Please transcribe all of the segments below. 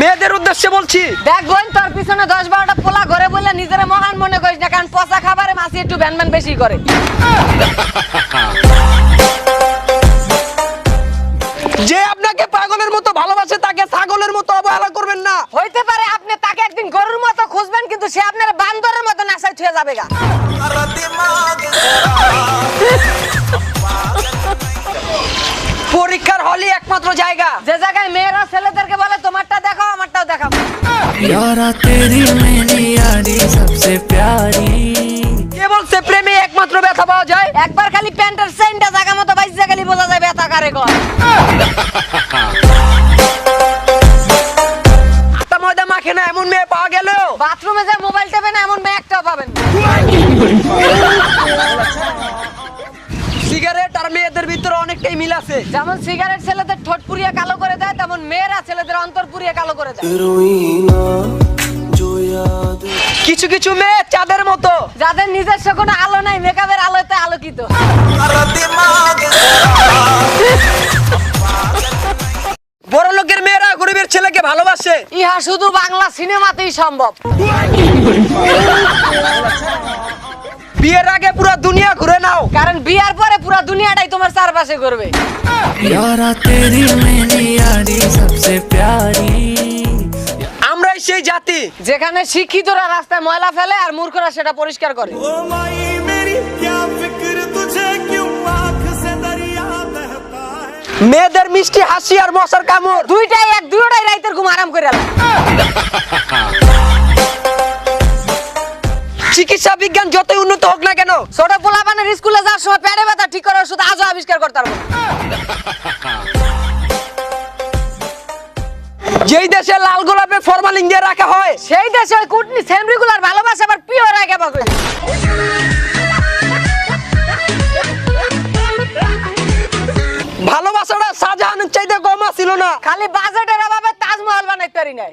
মেয়েদের উদ্দেশ্যে বলছি। দেখ বোন তোর পিছনে দশ বারোটা পোলা ঘরে বললে নিজের মহান মনে করিস না কারণ পচা খাবারে মাছি একটু ভ্যান ভ্যান বেশি করে। যে আপনাকে পাগলের মতো ভালোবাসে তাকে ছাগলের মতো অবহেলা করবেন না। হইতে পারে আপনি তাকে একদিন গরুর মতো খুঁজবেন কিন্তু সে আপনার বান্দরের মতো নাসাই ছুঁয়ে যাবে গা। পরীক্ষার হলই একমাত্র জায়গা। যে জায়গায় यारा तेरी मेरी यारी सबसे प्यारी কে বলছে প্রেমে একমাত্র ব্যথা পাওয়া যায় একবার খালি প্যান্টের সেন্টটা জায়গা মতো বাইশে খালি বোঝা যায় ব্যথা কারে কর আটা ময়দা মাখে না এমন মেয়ে পাওয়া গেল বাথরুমে যে মোবাইল টেপে না এমন মেয়ে একটাও পাবেন না। মিল আছে। যেমন সিগারেট ছেলেদের ঠোঁট পুড়িয়ে কালো করে দেয় তেমন মেয়েরা ছেলেদের অন্তর পুড়িয়ে কালো করে দেয়। কিছু কিছু মেয়ে চাঁদের মতো। যাদের নিজস্ব কোনো আলো নাই মেকআপের আলোতে আলোকিত। বড় লোকের মেয়েরা গরিবের ছেলেকে ভালোবাসে। ইহা শুধু বাংলা সিনেমাতেই সম্ভব। বিয়ের আগে পুরো দুনিয়া ঘুরে নাও। কারণ বিয়ার পুরা দুনিয়াটাই তোমার চারপাশে করবে আমরাই সেই জাতি। যেখানে শিক্ষিতরা রাস্তায় ময়লা ফেলে আর মূর্খরা সেটা পরিষ্কার করে। মেয়েদের মিষ্টি হাসি আর মশার কামড়। দুইটাই এক দুইটাই রাইতের ঘুম আরাম করে চিকিৎসা বিজ্ঞান যতই উন্নত হোক না কেন ছোট স্কুলে যাওয়ার সময় পেটে ব্যথা ঠিক করার ওষুধ আজও আবিষ্কার করতে পারব যেই দেশে লাল গোলাপে ফরমালিন দিয়ে রাখা হয় সেই দেশে ওই কুটনি সেমরিগুলার ভালোবাসা আবার পিওর আগে বাকই ভালোবাসাটা শাহজাহানের চাইতে কম ছিল না। খালি বাজেটের অভাবে তাজমহল বানাইতে পারি নাই।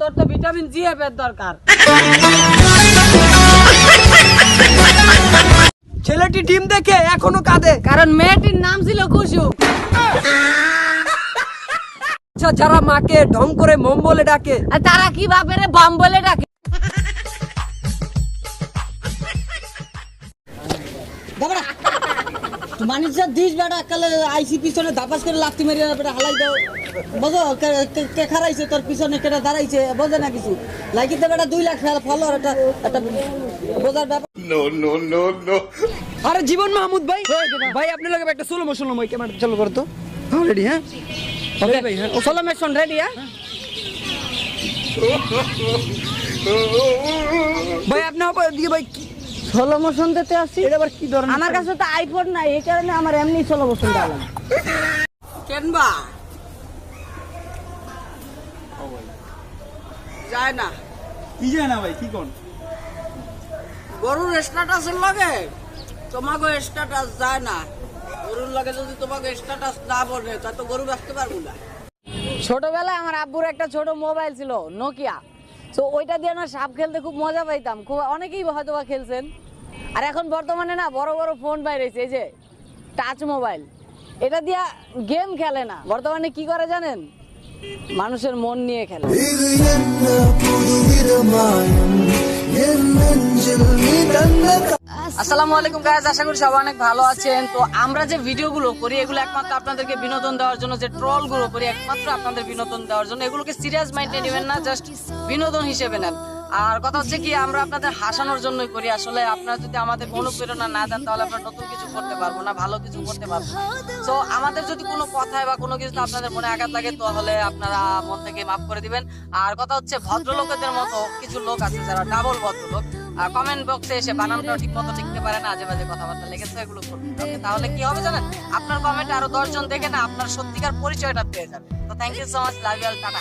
তোর তো ভিটামিন জি এর দরকার। ছেলেটি ডিম দেখে এখনও কাঁদে। কারণ মেয়েটির নাম ছিল কুসু আচ্ছা যারা মাকে ঢং করে মম বলে ডাকে, আর তারা কি ভাবে রে বাম বলে ডাকে? মানুষ দিস বেটা কালে আইসি পিছনে ধাপাস করে লাফতি মারি বেটা হালাই দাও। বুঝো? কে- খারাইছে? তোর পিছনে কেটা দাঁড়াইছে? বোঝে না কিছু। লাগিতে বেটা দুই লাখ ফলোয়ার একটা একটা বোঝার ব্যাপার। আরে জীবন মাহমুদ ভাই। ভাই আপনি লাগে একটা সোলো মশলো মই ক্যামেরা চালু করো তো। হ্যাঁ রেডি হ্যাঁ? হবে ভাই হ্যাঁ সোলো মেশন রেডি হ্যাঁ? ভাই আপনি হবে দিয়ে ভাই ষোলো মোশন দিতে আসছি এটা কি ধরনের আমার কাছে তো আইফোন নাই এই কারণে আমার এমনি ষোলো মোশন দিলাম কেনবা? যায় না। কি যায় না ভাই কি কোন? গরুর স্ট্যাটাসের লগে? তোমাকে স্ট্যাটাস যায় না। গরুর লগে যদি তোমাকে স্ট্যাটাস না বলে তা তো গরু রাখতে পারব না। ছোটবেলায় আমার আব্বুর একটা ছোট মোবাইল ছিল নোকিয়া তো ওইটা দিয়ে না সাপ খেলতে খুব মজা পাইতাম। খুব অনেকেই হয়তো বা খেলছেন। আর এখন বর্তমানে না বড় বড় ফোন বাইরেছে, এই যে টাচ মোবাইল এটা দিয়া গেম খেলে না। বর্তমানে কি করে জানেন? মানুষের মন নিয়ে খেলে। আসসালামু আলাইকুম গাইজ আশা করি সবাই অনেক ভালো আছেন। তো আমরা যে ভিডিওগুলো করি, এগুলো একমাত্র আপনাদেরকে বিনোদন দেওয়ার জন্য, যে ট্রলগুলো করি, একমাত্র আপনাদের বিনোদন দেওয়ার জন্য, এগুলোকে সিরিয়াস মাইন্ডে নেবেন না জাস্ট বিনোদন হিসেবে নেন। আর কথা হচ্ছে কি আমরা আপনাদের হাসানোর জন্যই করি। আসলে আপনারা যদি আমাদের অনুপ্রেরণা না দেন তাহলে আমরা নতুন কিছু করতে পারব না ভালো কিছু করতে পারব তো আমাদের যদি কোনো কথায় বা কোনো কিছু আপনাদের মনে আঘাত লাগে তাহলে আপনারা মন থেকে মাফ করে দিবেন। আর কথা হচ্ছে ভদ্রলোকেদের মতো কিছু লোক আছে যারা ডাবল ভদ্রলোক। কমেন্ট বক্সে এসে বানানটা ঠিক মতো লিখতে পারে না আজে বাজে কথাবার্তা লেগেছে এগুলো Okay, তাহলে কি হবে জানেন? আপনার কমেন্ট আরও দশজন দেখে না আপনার সত্যিকার পরিচয়টা পেয়ে যাবে। তো thank you so much love you tata.